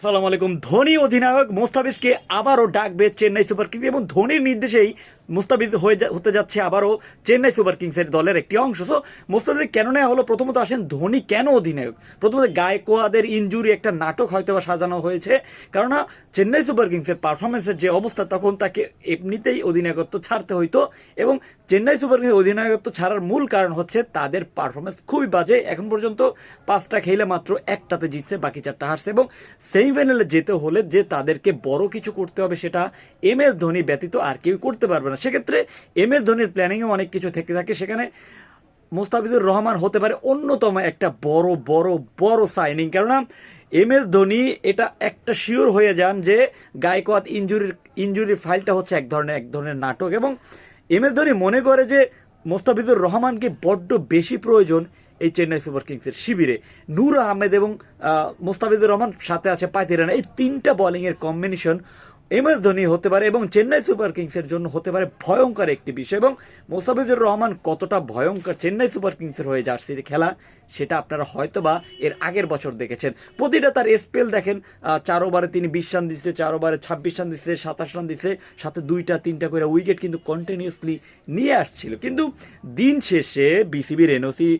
আসসালামু আলাইকুম। ধোনি অধিনায়ক মোস্তাফিজকে আবারও ডাকবে চেন্নাই সুপার কিংস এবং ধোনির নির্দেশেই মুস্তাফিজ হয়ে হতে যাচ্ছে আবারও চেন্নাই সুপার কিংসের দলের একটি অংশ। সো মুস্তাফিজ কেন নেওয়া হলো? প্রথমত আসেন ধোনি কেন অধিনায়ক? প্রথমত গায়কোয়াদের ইনজুরি একটা নাটক হয়তো বা সাজানো হয়েছে। কেননা চেন্নাই সুপার কিংসের পারফরমেন্সের যে অবস্থা, তখন তাকে এমনিতেই অধিনায়কত্ব ছাড়তে হইতো এবং চেন্নাই সুপার কিংস অধিনায়কত্ব ছাড়ার মূল কারণ হচ্ছে তাদের পারফরমেন্স খুবই বাজে। এখন পর্যন্ত পাঁচটা খেলে মাত্র একটাতে জিতছে, বাকি চারটা হারছে এবং সেমিফাইনালে যেতে হলে যে তাদেরকে বড় কিছু করতে হবে সেটা এম এস ধোনি ব্যতীত আর কেউ করতে পারবে না। সেক্ষেত্রে এম এস ধোনির প্ল্যানিংয়ে অনেক কিছু থেকে থাকে। সেখানে মুস্তাফিজুর রহমান হতে পারে অন্যতম একটা বড় বড় বড় সাইনিং কেননা এম এস ধোনি এটা একটা শিওর হয়ে যান যে গায়কোয়াদ ইঞ্জুরির ইঞ্জুরির ফাইলটা হচ্ছে এক ধরনের এক ধরনের নাটক। এবং এম এস ধোনি মনে করে যে মোস্তাফিজুর রহমানকে বড্ড বেশি প্রয়োজন এই চেন্নাই সুপার কিংসের শিবিরে। নূর আহমেদ এবং মোস্তাফিজুর রহমান সাথে আছে পাইতিরানা এই তিনটা বোলিংয়ের কম্বিনেশন এম এস ধোনি হতে পারে এবং চেন্নাই সুপার কিংসের জন্য হতে পারে ভয়ঙ্কর একটি বিষয় এবং মোস্তাফিজুর রহমান কতটা ভয়ঙ্কর চেন্নাই সুপার কিংসের হয়ে জার্সিতে খেলা, সেটা আপনারা হয়তোবা এর আগের বছর দেখেছেন। প্রতিটা তার স্পেল দেখেন চার ওভারে তিনি বিশ রান দিচ্ছে চার ওভারে ছাব্বিশ রান দিচ্ছে সাতাশ রান দিচ্ছে সাথে দুইটা, তিনটা করে উইকেট কিন্তু কন্টিনিউসলি নিয়ে আসছিল। কিন্তু দিন শেষে বিসিবির এনওসি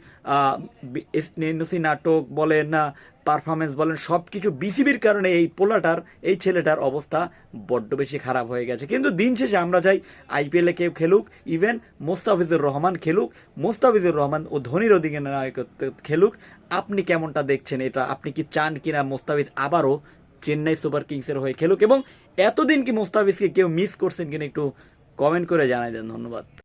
এনওসি নাটক বলেন না পারফরমেন্স বলেন সব কিছু বিসিবির কারণে এই পোলাটার, এই ছেলেটার অবস্থা বড্ড বেশি খারাপ হয়ে গেছে। কিন্তু দিন শেষে আমরা চাই আইপিএলে কেউ খেলুক ইভেন মোস্তাফিজুর রহমান খেলুক, মোস্তাফিজুর রহমান ও ধোনির অধিকে খেলুক। আপনি কেমনটা দেখছেন এটা? আপনি কি চান কিনা মোস্তাফিজ আবারও চেন্নাই সুপার কিংসের হয়ে খেলুক? এবং এতদিন কি মোস্তাফিজকে কেউ মিস করছেন কিনা একটু কমেন্ট করে জানাই দেন, ধন্যবাদ।